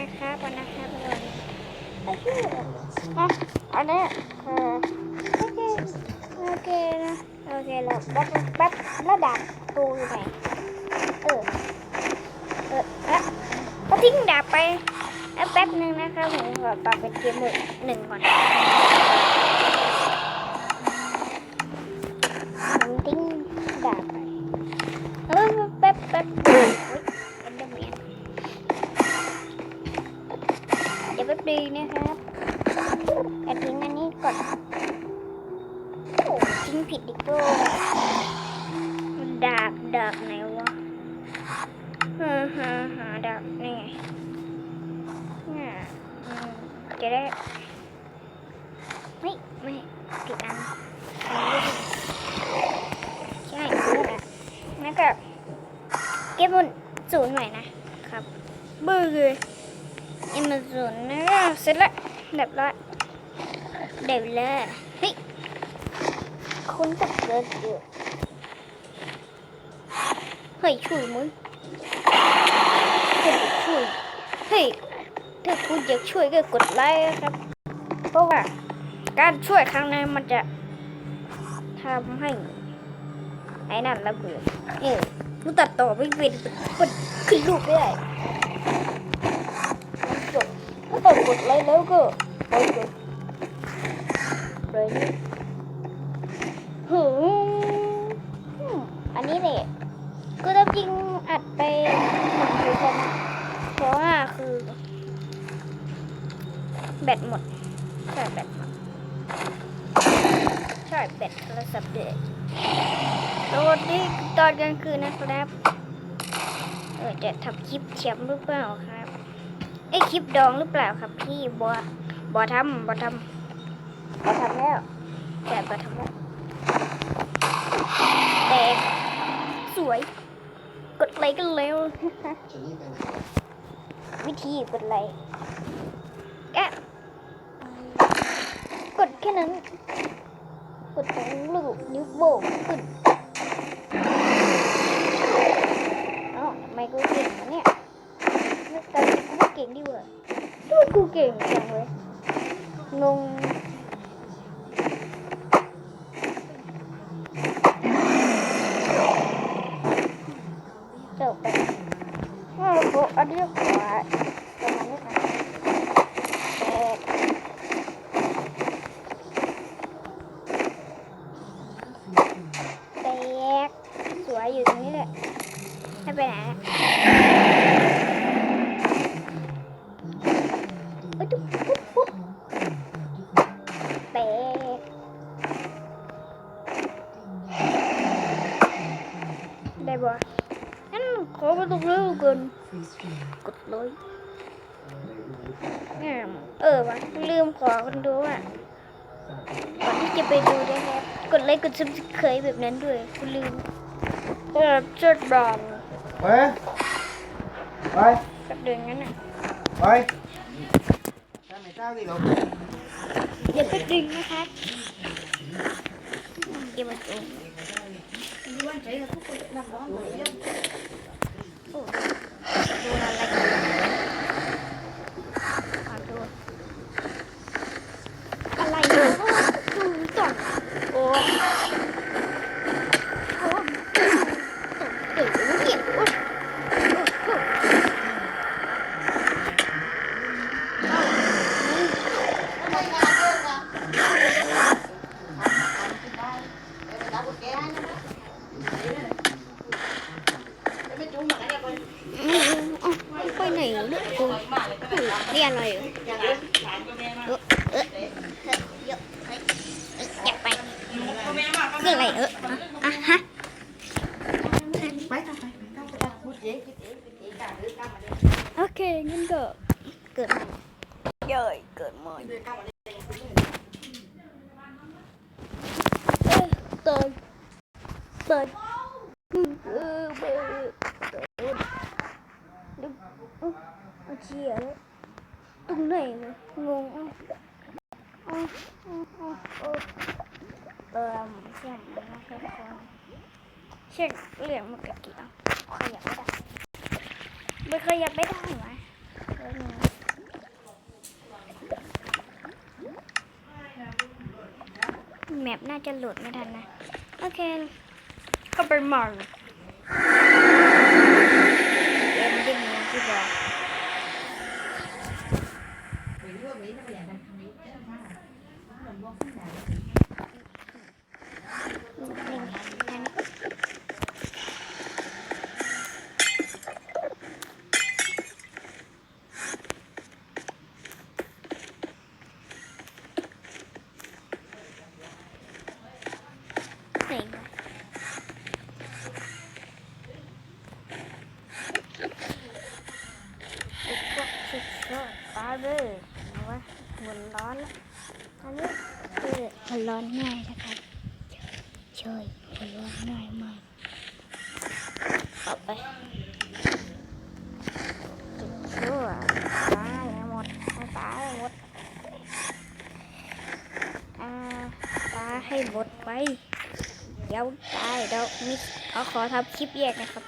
นะครับวันนะครับวันโอ้โหอะอันนี้เโอเคโอเคนะโอเคเราแป๊บแป๊บแล้วดาบตูอยู่ไหนเออเออแล้วก็ทิ้งดาบไปแล้วแป๊บหนึ่งนะคะผมขอปรับเป็นเกมหนึ่งก่อนผมทิ้งดาบไปแล้วแป๊บแป๊บ ดีนะครับแต่ทิ้งอันนี้ก่อนโอ้ทิ้งผิดอีกด้วยดาบดาบไหนวะฮ่าฮาฮาดาบนี่ไงเนี่ยจะได้ไม่ไม่ผิดอันใช่นั่แหละแล้วก็เก็บมันศูนย์หน่อยนะครับเบื่อเลยเอ็มนศูนย์นะ เสร็จและเรียบร้อยเดี๋ยวเลยเฮ้ยคุณจะเกิดเยอะเฮ้ยช่วยมึงเฮ้ยช่วยเฮ้ยถ้าคุณอยากช่วยก็กดไลค์ครับ เพราะว่าการช่วยครั้งนั้นมันจะทำให้ไอ้นั่นระเบิดเออมันตัดต่อไม่เป็นมันขึ้นรูปไม่ได้มันจบถ้าต้อง กดไลค์แล้วก็ไปกดเลยนี่หืมอันนี้เนี่ยก็ต้องจริงอัดไปหนึ่งอยู่คนเพราะว่าคือ แบตหมด ใช่แบตหมดใช่แบตโทรศัพท์เด็กสวัสดีตอนกลางคืนนะครับ เออจะทำคลิปเทียมหรือเปล่าครับ ไอคลิปดองหรือเปล่าครับ พี่บัวบัวทำบัวทำบัวทำแล้วแต่บัวทำแล้วแตกสวย กดไลค์กันเร็ววิธีกดไลค์แกกดแค่นั้น กดตรงลูกนิ้วโป้งขึ้นเอ้าทำไมกูเก่งวะเนี่ยนึกแต่กูไม่เก่งดีกว่าดูกูเก่งจังเลยงง จบไปถ้า เรา งั้นขอกระตุกเร็วเกินกดเลยงามเออวะลืมขอคนดูอะก่อนที่จะไปดูนะครับกดไลค์กดซับสไครต์แบบนั้นด้วยคุณลืมเออจดบอม Ôi Ôi กับเดินงั้นอะ Ôi Sao mày sao gì lục เดี๋ยวไปดึงนะคะเดี๋ยวมาดู โอ้ดูอะไรขอดูอะไรเนี่ยดูก่อนโอ้โอ้เดี๋ยวเนี่ยโอ้โอ้ ไปไหนเนี่ยกูเรียนอะไรเหรอเออเออยากไปคืออะไรเอออะฮะโอเคงั้นก็เกิดม่เย้ยเกิดม่เอ้ยเติร์ดเติร์ดเออเบอร์เติร์ดดึงเอ้า เอาเชียร์ตรงไหนเลยงงเอาเอาเอ้าเอาเติมเชื่อมนะครับคนเช็คเหลี่ยมมันกระเกี่เอาขยับไม่ได้ไม่ขยับไม่ได้หรอแมปน่าจะโหลดไม่ทันนะ โอเค ก็ไปใหม่เอ็นดิ้งอย่างที่บอกนิ่งๆงั้น ไหนวะอีกพวชิคโชตาเลยเอวะหัวร้อนอันนี้คือหัวร้อนง่ายนะครับเฉยหัวร้อนง่ายมากเอาไปจิบชั่วตายหมดให้ตายหมดอ่าตาให้หมดไป เดี๋ยวตายเดี๋ยวมิสเอาขอทำคลิปแยกนะครับ